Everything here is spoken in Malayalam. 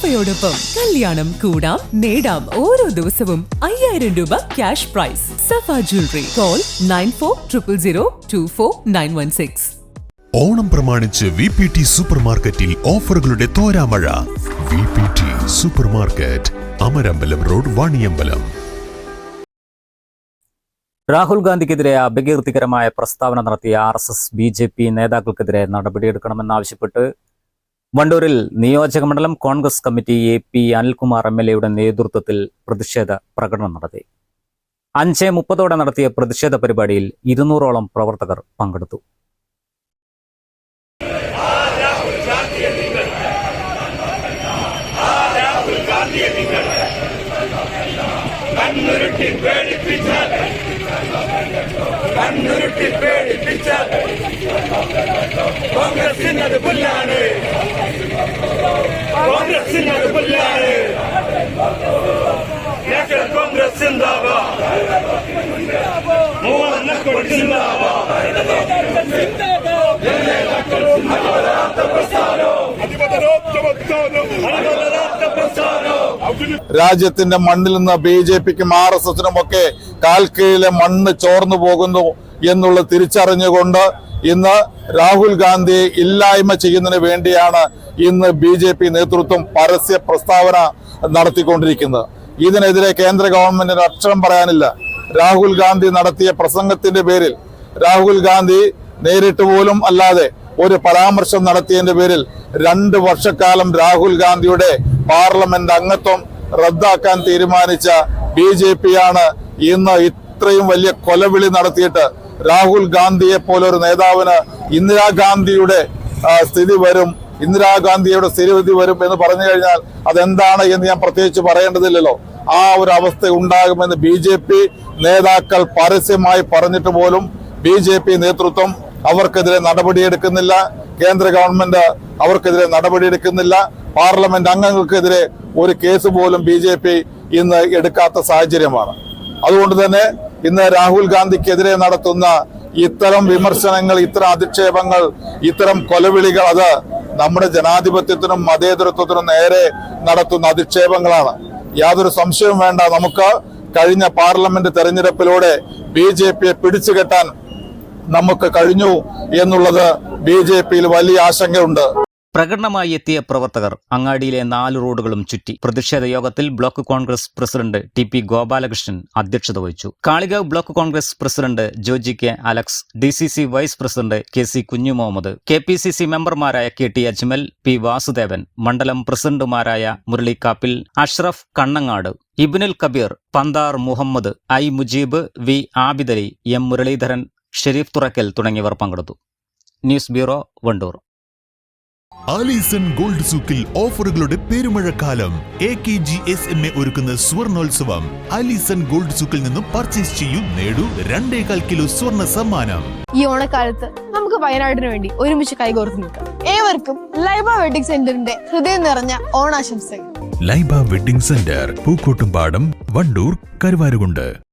സഫയോടൊപ്പം കല്യാണം കൂടാം നേടാം ഓരോ ദിവസവും അയ്യായിരം രൂപ cash prize Safa jewellery call nine four triple zero two four nine one six Onam പ്രമാണിച്ച് വി പി ടി സൂപ്പർ മാർക്കറ്റിൽ ഓഫറുകളുടെ തോരാമഴ. V P T super market Amarambalam road Vaniyambalam. Rahul ഗാന്ധിക്കെതിരെ അപകീർത്തികരമായ പ്രസ്താവന നടത്തിയ R S S B J P നേതാക്കൾക്കെതിരെ നടപടിയെടുക്കണമെന്നാവശ്യപ്പെട്ട് വണ്ടൂരിൽ നിയോജക മണ്ഡലം Congress committee A P Anilkumar M L എയുടെ നേതൃത്വത്തിൽ പ്രതിഷേധ പ്രകടനം നടത്തി. അഞ്ച് മുപ്പതോടെ നടത്തിയ പ്രതിഷേധ പരിപാടിയിൽ ഇരുന്നൂറോളം പ്രവർത്തകർ പങ്കെടുത്തു. കോൺഗ്രസിനത് പുല്ലാണ് കോൺഗ്രസിനത് പുല്ലാണ് നേക്കൾ കോൺഗ്രസ് സിന്ദാബാദ് മൂവണ്ണ കൊടി രാജ്യത്തിന്റെ മണ്ണിൽ നിന്ന് ബി ജെ പിക്കും ആർ എസ് എസിനും ഒക്കെ കാൽ മണ്ണ് ചോർന്നു പോകുന്നു എന്നുള്ള തിരിച്ചറിഞ്ഞുകൊണ്ട് ഇന്ന് രാഹുൽ ഗാന്ധി ഇല്ലായ്മ ചെയ്യുന്നതിന് വേണ്ടിയാണ് ഇന്ന് ബി നേതൃത്വം പരസ്യ പ്രസ്താവന നടത്തിക്കൊണ്ടിരിക്കുന്നത്. ഇതിനെതിരെ കേന്ദ്ര ഗവൺമെന്റിന് അക്ഷരം പറയാനില്ല. രാഹുൽ ഗാന്ധി നടത്തിയ പ്രസംഗത്തിന്റെ പേരിൽ രാഹുൽ ഗാന്ധി നേരിട്ട് പോലും അല്ലാതെ ഒരു പരാമർശം നടത്തിയതിന്റെ പേരിൽ രണ്ട് വർഷക്കാലം രാഹുൽ ഗാന്ധിയുടെ പാർലമെന്റ് അംഗത്വം റദ്ദാക്കാൻ തീരുമാനിച്ച ബി ജെ പി ആണ് ഇന്ന് ഇത്രയും വലിയ കൊലവിളി നടത്തിയിട്ട് രാഹുൽ ഗാന്ധിയെ പോലെ ഒരു നേതാവിന് ഇന്ദിരാഗാന്ധിയുടെ സ്ഥിതി വരും ഇന്ദിരാഗാന്ധിയുടെ സ്ഥിരവിധി വരും എന്ന് പറഞ്ഞു കഴിഞ്ഞാൽ അതെന്താണ് എന്ന് ഞാൻ പ്രത്യേകിച്ച് പറയേണ്ടതില്ലല്ലോ. ആ ഒരു അവസ്ഥ ഉണ്ടാകുമെന്ന് ബി ജെ പി നേതാക്കൾ പരസ്യമായി പറഞ്ഞിട്ട് പോലും ബി ജെ പി നേതൃത്വം അവർക്കെതിരെ നടപടിയെടുക്കുന്നില്ല. കേന്ദ്ര ഗവൺമെന്റ് അവർക്കെതിരെ നടപടിയെടുക്കുന്നില്ല. പാർലമെന്റ് അംഗങ്ങൾക്കെതിരെ ഒരു കേസ് പോലും ബി ഇന്ന് എടുക്കാത്ത സാഹചര്യമാണ്. അതുകൊണ്ട് തന്നെ ഇന്ന് രാഹുൽ ഗാന്ധിക്കെതിരെ നടത്തുന്ന ഇത്തരം വിമർശനങ്ങൾ ഇത്തരം അധിക്ഷേപങ്ങൾ ഇത്തരം കൊലവിളികൾ അത് നമ്മുടെ ജനാധിപത്യത്തിനും മതേതരത്വത്തിനും നേരെ നടത്തുന്ന അധിക്ഷേപങ്ങളാണ്. യാതൊരു സംശയവും വേണ്ട. നമുക്ക് കഴിഞ്ഞ പാർലമെന്റ് തെരഞ്ഞെടുപ്പിലൂടെ ബി ജെ പിയെ പിടിച്ചുകെട്ടാൻ നമുക്ക് കഴിഞ്ഞു എന്നുള്ളത് ബി ജെ പിയിൽ വലിയ ആശങ്കയുണ്ട്. പ്രകടനമായി എത്തിയ പ്രവർത്തകർ അങ്ങാടിയിലെ നാല് റോഡുകളും ചുറ്റി. പ്രതിഷേധ യോഗത്തിൽ block Congress president T P Gopalakrishnan അധ്യക്ഷത വഹിച്ചു. Kalikavu block Congress president Joji K Alex D C C vice president K C Kunju Muhammad K P C C മെമ്പർമാരായ K T Ajmal P Vasudevan മണ്ഡലം പ്രസിഡന്റുമാരായ Murali Kappil Ashraf Kannangad Ibnul Kabeer Panthar Muhammad I Mujeeb V Abidali M Muraleedharan Shareef Thurakkal തുടങ്ങിയവർ പങ്കെടുത്തു. News bureau Wandoor. Alison gold സൂക്കിൽ ഓഫറുകളുടെ പെരുമഴക്കാലം. A K G S M A ഒരുക്കുന്ന സ്വർണോത്സവം. ആലീസൺ ഗോൾഡ് സൂക്കിൽ നിന്നും പർച്ചേസ് ചെയ്യൂ നേടൂ രണ്ടേകാൽ കിലോ സ്വർണ സമ്മാനം. ഈ ഓണക്കാലത്ത് നമുക്ക് വയനാടിന് വേണ്ടി ഒരുമിച്ച് കൈകോർത്ത് നിൽക്കാം. ഏവർക്കും ലൈബ വെഡിങ് സെന്ററിന്റെ ഹൃദയം നിറഞ്ഞ ഓണാശംസകൾ. Laiba wedding centre Pookkottumpadam Wandoor Karuvarakundu.